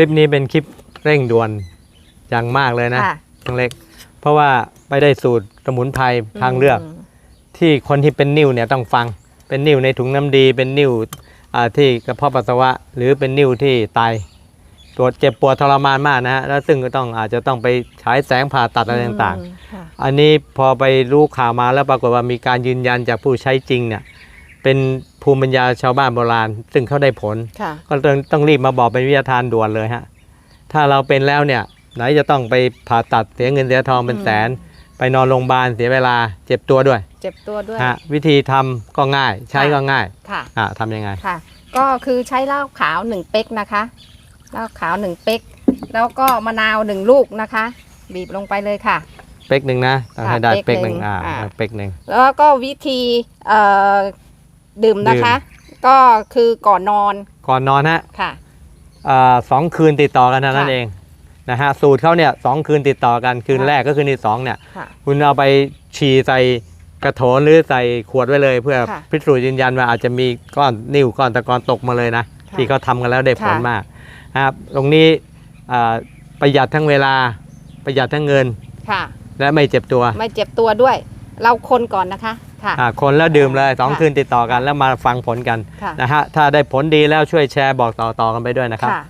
ลิปนี้เป็นคลิปเร่งด่วนอย่างมากเลยนะค่ะน้องเล็ก เพราะว่าไปได้สูตรสมุนไพรทางเลือก มที่คนที่เป็นนิ่วเนี่ยต้องฟัง เป็นนิ่วในถุงน้ำดี เป็นนิ่วอ่าที่กระเพาะปัสสาวะ หรือเป็นนิ่วที่ไตปวดเจ็บปวดทรมานมากนะฮะ แล้วซึ่งก็ต้องอาจจะต้องไปฉายแสงผ่าตัดอะไรต่างอืมค่ะๆอันนี้พอไปรู้ข่าวมาแล้วปรากฏว่ามีการยืนยันจากผู้ใช้จริงเนี่ยเป็น ภูมิปัญญาชาวบ้านโบราณ ซึ่งเขาได้ผล ค่ะ ก็ต้องต้องรีบมาบอกเป็นวิทยาทานด่วนเลยฮะ ถ้าเราเป็นแล้วเนี่ย ไหนจะต้องไปผ่าตัดเสียเงินเสียทองเป็นอืม แสน ไปนอนโรงพยาบาลเสียเวลาเจ็บตัวด้วยเจ็บตัวด้วย ฮะวิธีทำก็ง่ายใช้ก็ง่ายค่ะ อะทำยังไง ค่ะ ก็คือใช้เหล้าขาวหนึ่งเป๊กนะคะเหล้าขาวหนึ่งเป๊ก แล้วก็มะนาวหนึ่งลูกนะคะ บีบลงไปเลยค่ะ เป๊กหนึ่งนะต้องให้ได้ค่ะเป๊เป๊กกหหนึ่นึ่งงอ่าอ่า เป๊กหนึ่งแล้วก็วิธีเอ่อ ดื่มนะคะ ก็คือก่อนนอนก่อนนอนฮะค่ะอ่าสองคืนติดต่อกันเท่านั้นค่ะเองนะฮะสูตรเขาเนี่ยสองคืนติดต่อกันคืนค่ะแรกก็คืนที่สองเนี่ยค่ะคุณเอาไปฉี่ใส่กระโถนหรือใส่ขวดไว้เลย เพื่อค่ะพิสูจน์ยืนยันว่าอาจจะมีก้อนนิ่วก้อนตะกอนตกมาเลยนะค่ะที่เขาทำกันแล้วได้ผลค่ะมากนะครับตรงนี้อ่าประหยัดทั้งเวลาประหยัดทั้งเงินค่ะและไม่เจ็บตัว ไม่เจ็บตัวด้วย เราคนก่อนนะคะ ค่ะ อ่าคนแล้วดื่มเลยสองค่ะคืนติดต่อกันแล้วมาฟังผลกันค่ะ นะฮะถ้าได้ผลดีแล้วช่วยแชร์บอกต่อๆกันไปด้วยนะครับ ค่ะ